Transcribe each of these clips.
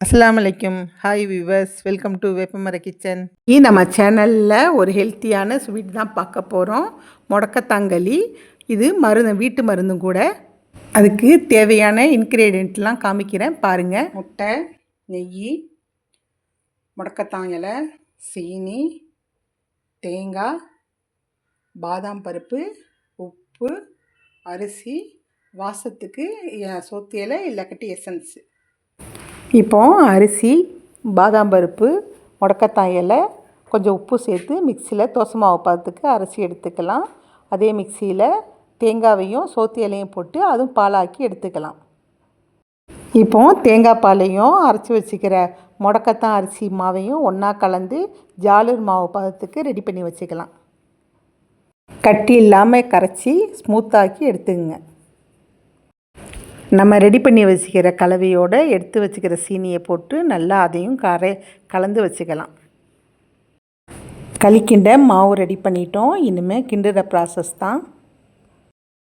அஸ்லாம் வலைக்கும் hi viewers welcome to வேப்பமர கிச்சன் இ நம்ம சேனலில் ஒரு ஹெல்த்தியான ஸ்வீட் தான் பார்க்க போகிறோம் முடக்கத்தாங்கலி இது மருந்து வீட்டு மருந்தும் கூட. அதுக்கு தேவையான இன்க்ரீடியண்ட்லாம் காமிக்கிறேன். பாருங்கள் முட்டை நெய் முடக்கத்தாங்கலை சீனி தேங்காய் பாதாம் பருப்பு உப்பு அரிசி வாசத்துக்கு சோத்தியலை சோத்து இலை எசன்ஸு இப்போ அரிசி பாதாம் பருப்பு முடக்கத்தான் இலை கொஞ்சம் உப்பு சேர்த்து மிக்சியில் தோசை மாவு பதத்துக்கு அரிசி எடுத்துக்கலாம். அதே மிக்சியில் தேங்காவையும் சோத்து இலையும் போட்டு அதுவும் பாலாக்கி எடுத்துக்கலாம். இப்போ தேங்காய் பாலையும் அரைச்சி வச்சுக்கிற முடக்கத்தான் அரிசி மாவையும் ஒன்றா கலந்து ஜாலூர் மாவு பதத்துக்கு ரெடி பண்ணி வச்சுக்கலாம். கட்டி இல்லாமல் கரைச்சி ஸ்மூத்தாக்கி எடுத்துக்கங்க. நம்ம ரெடி பண்ணி வச்சுக்கிற கலவையோடு எடுத்து வச்சுக்கிற சீனியை போட்டு நல்லா அதையும் கரை கலந்து வச்சுக்கலாம். களிக்கிண்ட மாவு ரெடி பண்ணிட்டோம். இனிமேல் கிண்டுற ப்ராசஸ் தான்.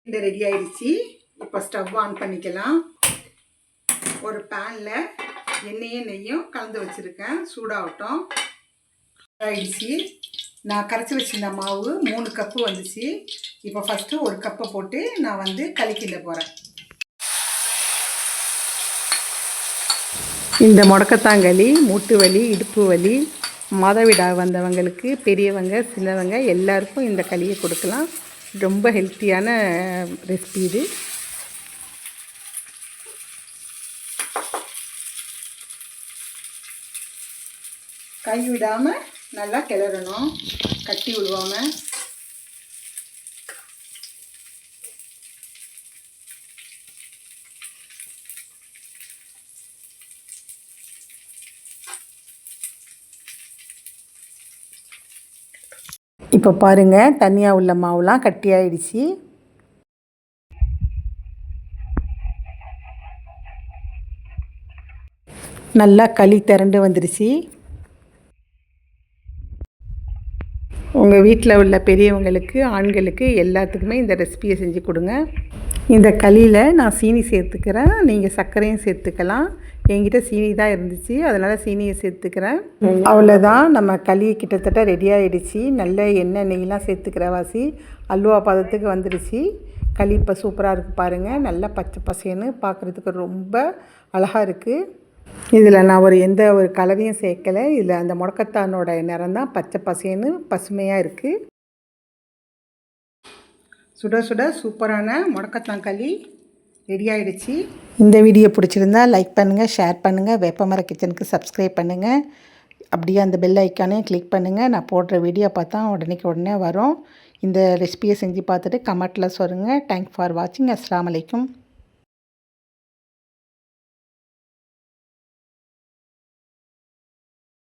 கிண்ட ரெடி ஆயிடுச்சு. இப்போ ஸ்டவ் ஆன் பண்ணிக்கலாம். ஒரு பேனில் எண்ணெயும் நெய்யும் கலந்து வச்சுருக்கேன். சூடாகட்டும். ஆயிடுச்சு. நான் கரைச்சி வச்சிருந்த மாவு மூணு கப்பு வந்துச்சு. இப்போ ஃபஸ்ட்டு ஒரு கப்பை போட்டு நான் வந்து களிக்கிண்ட போகிறேன் இந்த முடக்கத்தாங்களி மூட்டு வலி இடுப்பு வலி மாதவிடா வந்தவங்களுக்கு பெரியவங்க சின்னவங்க எல்லாருக்கும் இந்த களியை கொடுக்கலாம். ரொம்ப ஹெல்த்தியான ரெசிபி இது. கை விடாமல் நல்லா கிளறணும். கட்டி விடுவாமல் இப்போ பாருங்கள் தனியாக உள்ள மாவுலாம் கட்டியாயிடுச்சு. நல்லா களி திரண்டு வந்துடுச்சு. உங்கள் வீட்டில் உள்ள பெரியவங்களுக்கு ஆண்களுக்கு எல்லாத்துக்குமே இந்த ரெசிபியை செஞ்சு கொடுங்க. இந்த களியில் நான் சீனி சேர்த்துக்கிறேன். நீங்கள் சர்க்கரையும் சேர்த்துக்கலாம். என்கிட்ட சீனி தான் இருந்துச்சு. அதனால் சீனியை சேர்த்துக்கிறேன். அவ்வளோதான் நம்ம களி கிட்டத்தட்ட ரெடி ஆகிடுச்சு நல்ல எண்ணெய் நெய்லாம் சேர்த்துக்கிற வாசி. அல்வா பதத்துக்கு வந்துடுச்சு. களி இப்போ சூப்பராக இருக்குது பாருங்கள் நல்லா பச்சை பசேன்னு பார்க்குறதுக்கு ரொம்ப அழகாக இருக்குது இதில் நான் ஒரு எந்த ஒரு கலரையும் சேர்க்கலை. இதில் அந்த முடக்கத்தானோட நிறம் தான் பச்சை பசேன்னு பசுமையாக இருக்குது சுட சுட சூப்பரான முடக்கத்தாங்களி ரெடி ஆகிடுச்சு இந்த வீடியோ பிடிச்சிருந்தா லைக் பண்ணுங்கள் ஷேர் பண்ணுங்கள் வேப்பமர கிச்சனுக்கு சப்ஸ்கிரைப் பண்ணுங்கள் அப்படியே அந்த பெல் ஐக்கானையும் கிளிக் பண்ணுங்கள் நான் போடுற வீடியோ பார்த்தா உடனேக்கு உடனே வரும். இந்த ரெசிபியை செஞ்சு பார்த்துட்டு கமெண்ட்டில் சொல்லுங்கள் தேங்க் ஃபார் வாட்சிங் அஸ்லாம் அலைக்கும்